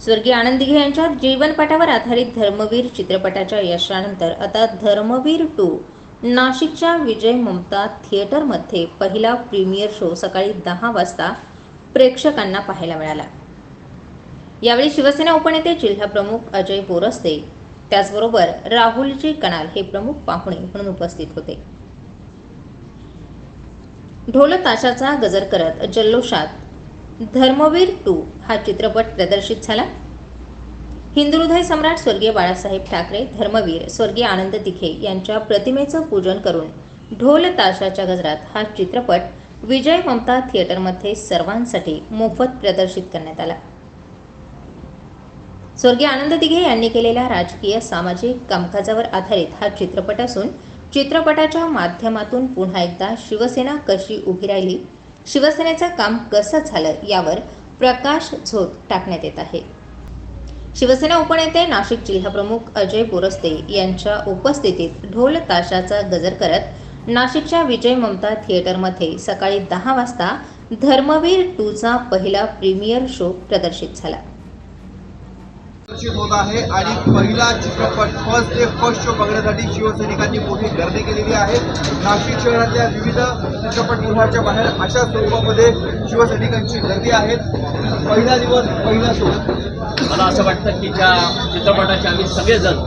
स्वर्गीय आनंद यांच्या जीवनपटावर आधारित धर्मवीर चित्रपटाच्या यशानंतर आता धर्मवीर टू नाशिकच्या विजय ममता थिएटरमध्ये पहिला प्रीमियर शो सकाळी दहा वाजता प्रेक्षकांना पाहायला मिळाला. यावेळी शिवसेना उपनेते जिल्हाप्रमुख अजय बोरस्ते त्याचबरोबर राहुलजी कणाल हे प्रमुख पाहुणे म्हणून उपस्थित होते. ढोल ताशाचा गजर करत जल्लोषात धर्मवीर टू हा चित्रपट प्रदर्शित झाला. हिंदुहृदय सम्राट स्वर्गीय बाळासाहेब ठाकरे धर्मवीर स्वर्गीय आनंद तिखे यांच्या प्रतिमेचं पूजन करून ढोल ताशाच्या गजरात हा चित्रपट विजय ममता थिएटरमध्ये सर्वांसाठी मोफत प्रदर्शित करण्यात आला. स्वर्गीय आनंद दिघे यांनी केलेल्या राजकीय सामाजिक कामकाजावर आधारित हा चित्रपट असून चित्रपटाच्या माध्यमातून पुन्हा एकदा शिवसेना कशी उभी राहिली शिवसेनेचं काम कसं झालं यावर प्रकाश झोत टाकण्यात येत आहे. शिवसेना उपनेते नाशिक जिल्हाप्रमुख अजय बोरस्ते यांच्या उपस्थितीत ढोल ताशाचा गजर करत नाशिकच्या विजय ममता थिएटरमध्ये सकाळी दहा वाजता धर्मवीर टूचा पहिला प्रीमियर शो प्रदर्शित झाला. होत आहे आणि पहिला चित्रपट फर्स्ट डे फर्स्ट शो बघण्यासाठी शिवसैनिकांनी मोठी गर्दी केलेली आहे. नाशिक शहरातल्या विविध चित्रपटगृहाच्या बाहेर अशा स्वरूपामध्ये शिवसैनिकांची गर्दी आहे. पहिला दिवस पहिला शो मला असं वाटतं की ज्या चित्रपटाची आम्ही सगळेजण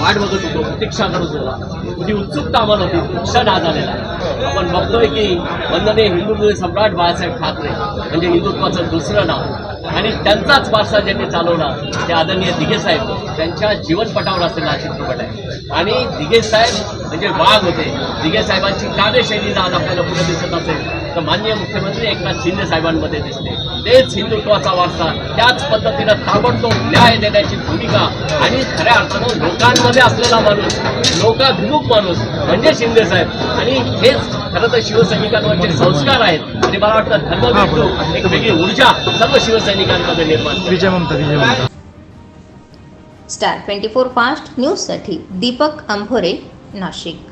वाट बघत होतो प्रतीक्षा करत होतो तुझी उत्सुकता आम्हाला होती क्षण आज आलेला आहे आपण बघतोय की वंदने हिंदू सम्राट बाळासाहेब ठाकरे म्हणजे हिंदुत्वाचं दुसरं नाव. आणि त्यांचाच वारसा ज्यांनी चालवला ते आदरणीय दिघे साहेब त्यांच्या जीवनपटावर असलेला हा चित्रपट आहे. आणि दिघे साहेब म्हणजे वाघ होते. दिघे साहेबांची काव्यशैली जर आज आपल्याला पुढे दिसत असेल तर माननीय मुख्यमंत्री एकनाथ शिंदे साहेबांमध्ये दिसते तेच हिंदुत्वाचा वारसा त्याच पद्धतीनं ताबडतोब न्याय देण्याची भूमिका आणि खऱ्या अर्थानं लोकांमध्ये असलेला माणूस लोकाभिमुख माणूस म्हणजे शिंदे साहेब. आणि हेच खरं तर शिवसैनिकांवरचे संस्कार आहेत. आणि मला वाटतं धर्मविरुद्ध एक वेगळी ऊर्जा सर्व शिवसैनिकांमध्ये निर्माण. विजय ममता विजय ममता. स्टार ट्वेंटी फोर फास्ट न्यूजसाठी दीपक अंभोरे नाशिक.